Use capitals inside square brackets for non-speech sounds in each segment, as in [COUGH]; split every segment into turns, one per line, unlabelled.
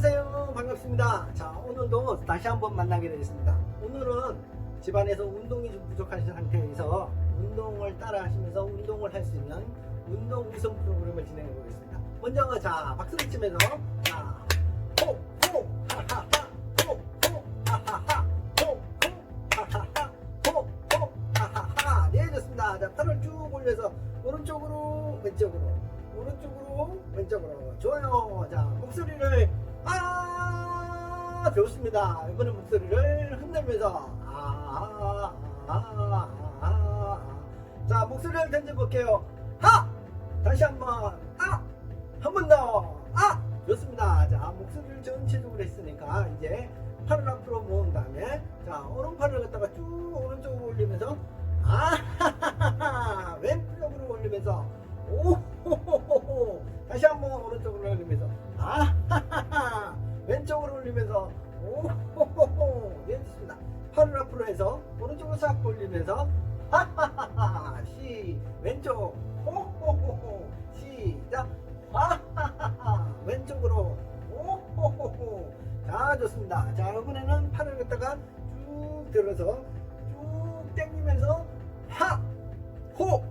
안녕하세요. 반갑습니다. 자, 오늘도 다시 한번 만나게 되겠습니다. 오늘은 집안에서 운동이 좀 부족하신 상태에서 운동을 따라 하시면서 운동을 할 수 있는 운동 위성 프로그램을 진행해 보겠습니다. 먼저, 자, 박수를 치면서, 자, 호, 호, 하하하, 호, 호, 하하하, 호, 호, 하하하, 호, 호, 하하하. 네, 좋습니다. 자, 팔을 쭉 올려서 오른쪽으로, 왼쪽으로, 오른쪽으로, 왼쪽으로. 좋아요. 자, 목소리를, 아, 좋습니다. 이번엔 목소리를 흔들면서, 아, 아, 아, 아, 아. 자, 목소리를 던져볼게요. 하! 다시 한 번, 아! 한 번 더, 아! 좋습니다. 자, 목소리를 전체적으로 했으니까, 이제 팔을 앞으로 모은 다음에, 올리면서, 오호호호! 네, 좋습니다. 팔을 앞으로 해서, 오른쪽으로 싹 돌리면서, 하하하하! 시, 왼쪽, 호호호호! 시작! 하하하하! 왼쪽으로, 오호호호! 자, 좋습니다. 자, 이번에는 팔을 갖다가 쭉 들어서, 쭉 당기면서, 하! 호!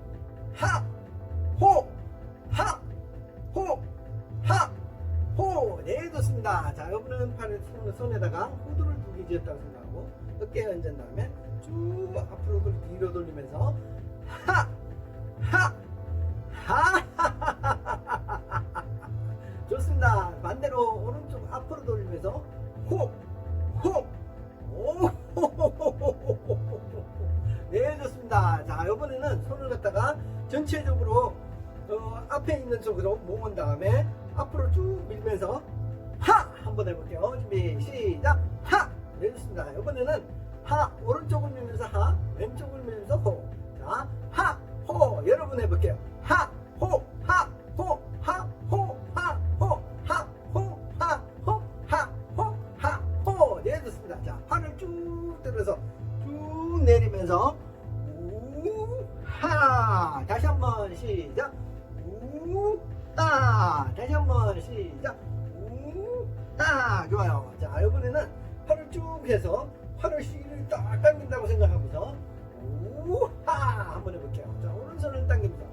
자, 이번에는 팔을 손, 손에다가 호두를 두개 쥐었다고 생각하고 어깨에 얹은 다음에 쭉 앞으로 돌- 뒤로 돌리면서 하! 하! 하! [LAUGHS] 좋습니다. 반대로 오른쪽 앞으로 돌리면서 호! 호! 오! [LAUGHS] 네, 좋습니다. 자, 이번에는 손을 갖다가 전체적으로 어, 앞에 있는 쪽으로 모은 다음에 앞으로 쭉 밀면서 하! 한번 해볼게요. 준비, 시작! 하! 네, 좋습니다. 이번에는 하! 오른쪽을 밀면서 하! 왼쪽을 밀면서 호! 자, 하! 호! 여러분 해볼게요. 하! 호! 하! 호! 하! 호! 하! 호! 하! 호! 하! 호! 하! 호! 하! 호! 네, 좋습니다. 자, 팔을 쭉 들어서 쭉 내리면서 우! 하! 다시 한번 시작! 우! 하! 다시 한번 시작! 우! 하! 좋아요. 자, 이번에는 팔을 쭉 해서 팔을 시기를 딱 당긴다고 생각하면서 우하 한번 해볼게요. 자, 오른손을 당기면서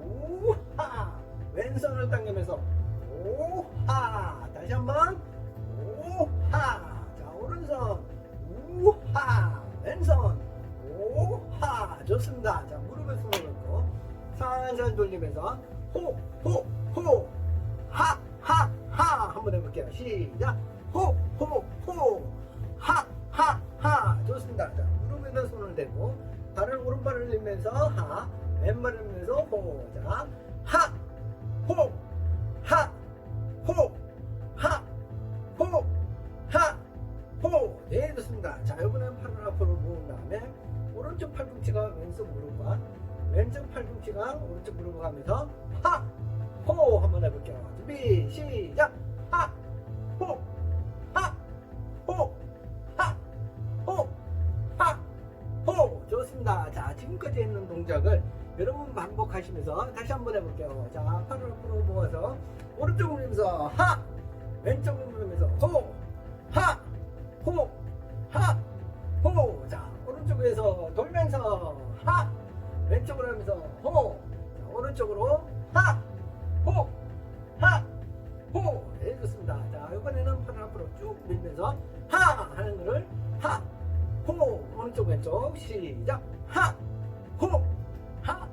우하 왼손을 당기면서 우하 다시 한번 우하 자, 오른손 우하 왼손 우하 좋습니다. 자, 무릎을 손을 놓고 살살 돌리면서 호호호하하하 한번 해볼게요. 시작 호 호 호 하 하 하 좋습니다. 자, 무릎에다 손을 대고 발을 오른발을 밀면서 하 왼발을 밀면서 호 자, 하 호 하 호 하 호 하 호 네, 좋습니다. 자, 이번엔 팔을 앞으로 모은 다음에 오른쪽 팔꿈치가 왼쪽 무릎과 왼쪽 팔꿈치가 오른쪽 무릎을 가면서 하! 호! 한번 해볼게요. 준비, 시작! 좋습니다. 자, 지금까지 했는 동작을 여러분 반복하시면서 다시 한번 해볼게요. 자, 팔을 앞으로 모아서 오른쪽을 밀면서 하! 왼쪽을 밀면서 호! 하! 호! 쭉 밀면서 하! 하는 거를 하! 호! 오른쪽 왼쪽 시작! 하! 호! 하!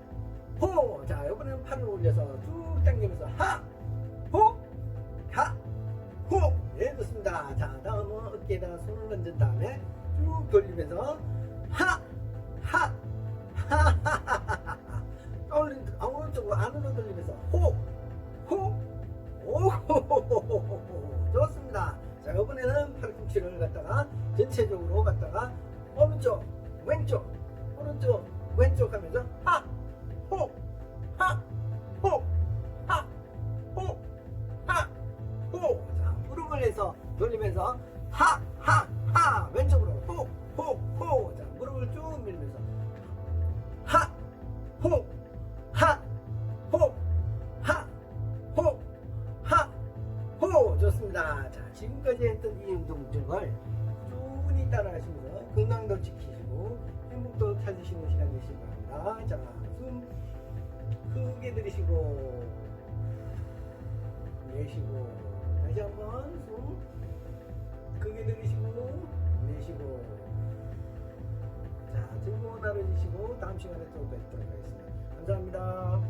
호! 자, 이번에는 팔을 올려서 쭉 당기면서 하! 호! 하! 호! 네, 좋습니다. 자, 다음은 어깨에다가 손을 얹은 다음에 쭉 돌리면서 하! 하! 하하하하하 돌린 아, 오른쪽으로 안으로 돌리면서 호! 호! 오호호호호호 전체적으로 갖다가 오른쪽, 왼쪽, 오른쪽, 왼쪽 하면서 하! 호! 하! 호! 하! 호! 하! 호! 자, 무릎을 해서 돌리면서 하! 하! 하! 왼쪽으로 호! 호! 호! 자, 무릎을 쭉 밀면서 하! 호! 하! 호! 하! 호! 하! 호! 좋습니다. 자, 지금 지금까지 했던 이 운동을 꾸준히 따라하시면서 건강도 지키시고 행복도 찾으시는 시간 되시기 바랍니다. 자, 숨 크게 들이쉬고 내쉬고 다시 한번 숨 크게 들이쉬고 내쉬고 자 즐거운 하루 되시고 다음 시간에 또 뵙도록 하겠습니다. 감사합니다.